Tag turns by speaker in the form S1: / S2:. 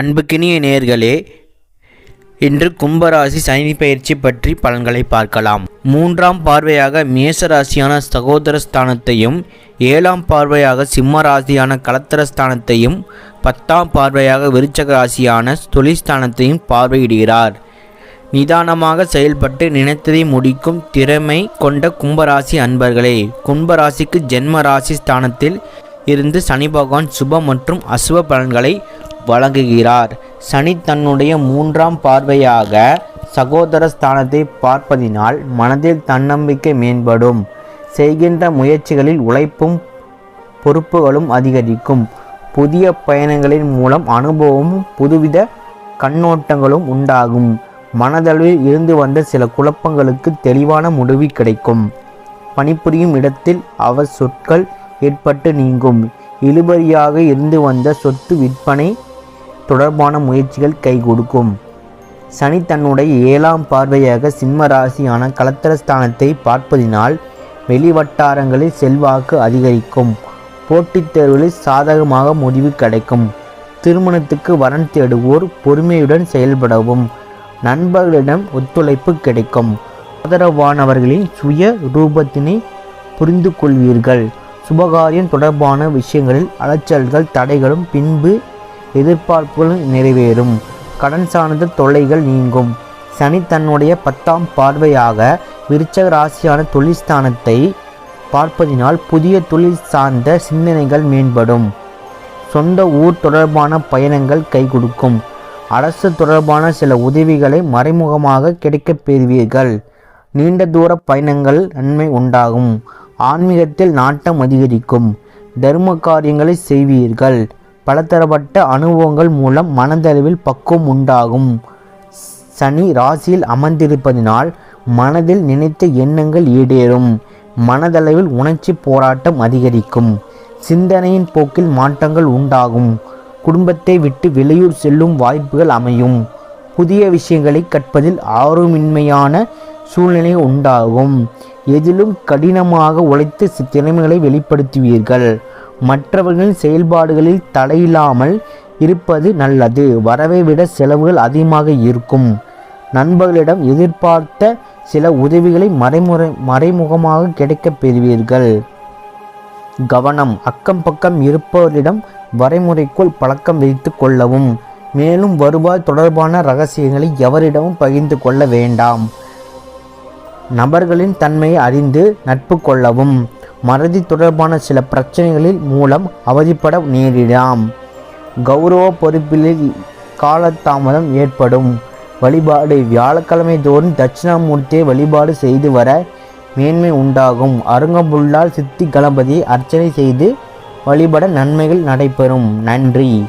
S1: அன்புக்கினிய நேர்களே இன்று கும்பராசி சனி பயிற்சி பற்றி பலன்களை பார்க்கலாம். மூன்றாம் பார்வையாக மேசராசியான சகோதர ஸ்தானத்தையும் ஏழாம் பார்வையாக சிம்ம ராசியான கலத்தர ஸ்தானத்தையும் பத்தாம் பார்வையாக விருச்சக ராசியான தொழிற்ஸ்தானத்தையும் பார்வையிடுகிறார். நிதானமாக செயல்பட்டு நினைத்ததை முடிக்கும் திறமை கொண்ட கும்பராசி அன்பர்களே கும்பராசிக்கு ஜென்ம ராசி ஸ்தானத்தில் இருந்து சனி பகவான் சுப மற்றும் அசுப பலன்களை வழங்குகிறார். சனி தன்னுடைய மூன்றாம் பார்வையாக சகோதர ஸ்தானத்தை பார்ப்பதினால் மனதில் தன்னம்பிக்கை மேம்படும். செய்கின்ற முயற்சிகளில் உழைப்பும் பொறுப்புகளும் அதிகரிக்கும். புதிய பயணங்களின் மூலம் அனுபவமும் புதுவித கண்ணோட்டங்களும் உண்டாகும். மனதளவில் இருந்து வந்த சில குழப்பங்களுக்கு தெளிவான முடிவு கிடைக்கும். பணிபுரியும் இடத்தில் அவர் சொற்கள் ஏற்பட்டு நீங்கும். இழுபறியாக இருந்து வந்த சொத்து விற்பனை தொடர்பான முயற்சிகள் கை கொடுக்கும். சனி தன்னுடைய ஏழாம் பார்வையாக சிம்ம ராசியான கலத்திரஸ்தானத்தை பார்ப்பதினால் வெளிவட்டாரங்களில் செல்வாக்கு அதிகரிக்கும். போட்டித் தேர்வுகளில் சாதகமாக முடிவு கிடைக்கும். திருமணத்துக்கு வரன் தேடுவோர் பொறுமையுடன் செயல்படவும். நண்பர்களிடம் ஒத்துழைப்பு கிடைக்கும். ஆதரவானவர்களின் சுய ரூபத்தினை புரிந்து கொள்வீர்கள் சுபகாரியம் தொடர்பான விஷயங்களில் அலைச்சல்கள் தடைகளும் பின்பு எதிர்பார்ப்புகள் நிறைவேறும். கடன் சார்ந்த தொல்லைகள் நீங்கும். சனி தன்னுடைய பத்தாம் பார்வையாக விருச்சக ராசியான தொழில்ஸ்தானத்தை பார்ப்பதினால் புதிய தொழில் சார்ந்த சிந்தனைகள் மேம்படும். சொந்த ஊர் தொடர்பான பயணங்கள் கை கொடுக்கும். அரசு தொடர்பான சில உதவிகளை மறைமுகமாக கிடைக்கப் பெறுவீர்கள். நீண்ட தூர பயணங்கள் நன்மை உண்டாகும். ஆன்மீகத்தில் நாட்டம் அதிகரிக்கும். தர்ம காரியங்களை செய்வீர்கள். பலதரப்பட்ட அனுபவங்கள் மூலம் மனதளவில் பக்குவம் உண்டாகும். சனி ராசியில் அமர்ந்திருப்பதினால் மனதில் நினைத்த எண்ணங்கள் ஈடேறும். மனதளவில் உணர்ச்சி போராட்டம் அதிகரிக்கும். சிந்தனையின் போக்கில் மாற்றங்கள் உண்டாகும். குடும்பத்தை விட்டு வெளியூர் செல்லும் வாய்ப்புகள் அமையும். புதிய விஷயங்களை கற்பதில் ஆர்வமின்மையான சூழ்நிலை உண்டாகும். எதிலும் கடினமாக உழைத்து திறமைகளை வெளிப்படுத்துவீர்கள். மற்றவர்களின் செயல்பாடுகளில் தடையில்லாமல் இருப்பது நல்லது. வரவை விட செலவுகள் அதிகமாக இருக்கும். நண்பர்களிடம் எதிர்பார்த்த சில உதவிகளை மறைமுறை மறைமுகமாக கிடைக்கப் பெறுவீர்கள். கவனம். அக்கம் பக்கம் இருப்பவரிடம் வரைமுறைக்குள் பழக்கம் வைத்து கொள்ளவும். மேலும் வருவாய் தொடர்பான ரகசியங்களை எவரிடமும் பகிர்ந்து கொள்ள வேண்டாம். நபர்களின் தன்மையை அறிந்து நட்பு கொள்ளவும். மறதி தொடர்பான சில பிரச்சனைகளில் மூலம் அவதிப்பட நேரிடாம் கௌரவ பொறுப்பில் காலதாமதம் ஏற்படும். வழிபாடு வியாழக்கிழமை தோறும் தட்சிணாமூர்த்தியை வழிபாடு செய்து வர மேன்மை உண்டாகும். அருங்கம்புல்லால் சித்தி கணபதியை அர்ச்சனை செய்து வழிபட நன்மைகள் நடைபெறும். நன்றி.